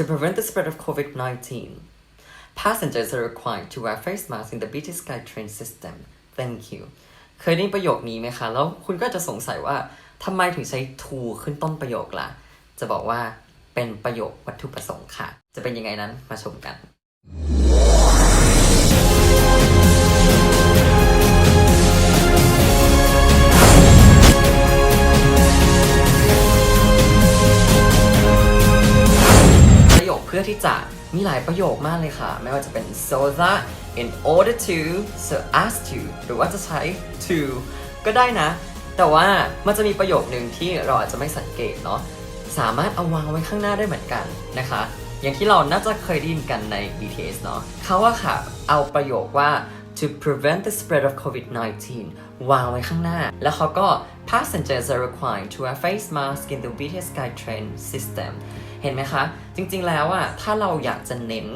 To prevent the spread of COVID-19, passengers are required to wear face masks in the BT Sky train system. Thank you. เคยได้ยินประโยคนี้ไหมคะ แล้วคุณก็จะสงสัยว่าทำไมถึงใช้ to ขึ้นต้นประโยคล่ะ จะบอกว่าเป็นประโยควัตถุประสงค์ค่ะ จะเป็นยังไงนั้นมาชมกัน พื่อที่จะมีหลายประโยคมากเลยค่ะ ไม่ว่าจะเป็น so that in order to so as to หรือว่าจะใช้ to ก็ได้นะ แต่ว่ามันจะมีประโยคหนึ่งที่เราอาจจะไม่สังเกตเนาะสามารถเอาวางไว้ข้างหน้าได้เหมือนกันนะคะ อย่างที่เราน่าจะเคยได้ยินกันใน BTS เนาะเขาว่าค่ะเอาประโยคว่า to prevent the spread of COVID-19 วางไว้ข้างหน้า แล้วเขาก็ passengers are required to wear face mask in the BTS Skytrain system เห็นไหมคะ จริงๆแล้วอะถ้าเราอยากจะเน้น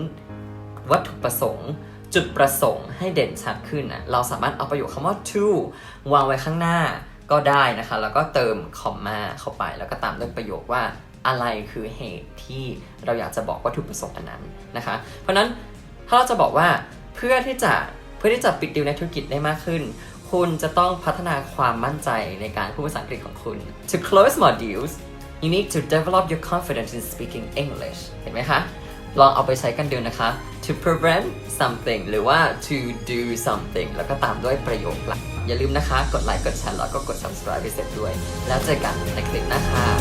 วัตถุประสงค์จุดประสงค์ให้เด่นชัดขึ้นอะเราสามารถเอาประโยคคำว่า to วางไว้ข้างหน้าก็ได้นะคะ แล้วก็เติมคอมมาเข้าไป แล้วก็ตามด้วยประโยคว่าอะไรคือเหตุที่เราอยากจะบอกวัตถุประสงค์อันนั้นนะคะ เพราะนั้นถ้าเราจะบอกว่าเพื่อที่จะ พื่อที่จะปิดดีลในธุรกิจได้มากขึ้น คุณจะต้องพัฒนาความมั่นใจในการพูดภาษาอังกฤษของคุณ to close more deals you need to develop your confidence in speaking English เห็นไหมคะ ลองเอาไปใช้กันดูนะคะ to prevent something หรือว่า to do something แล้วก็ตามด้วยประโยคหลักอย่าลืมนะคะ กดไลค์ กดแชร์ แล้วก็กด subscribe ไปเสร็จด้วย แล้วเจอกันในคลิปน้าค่ะ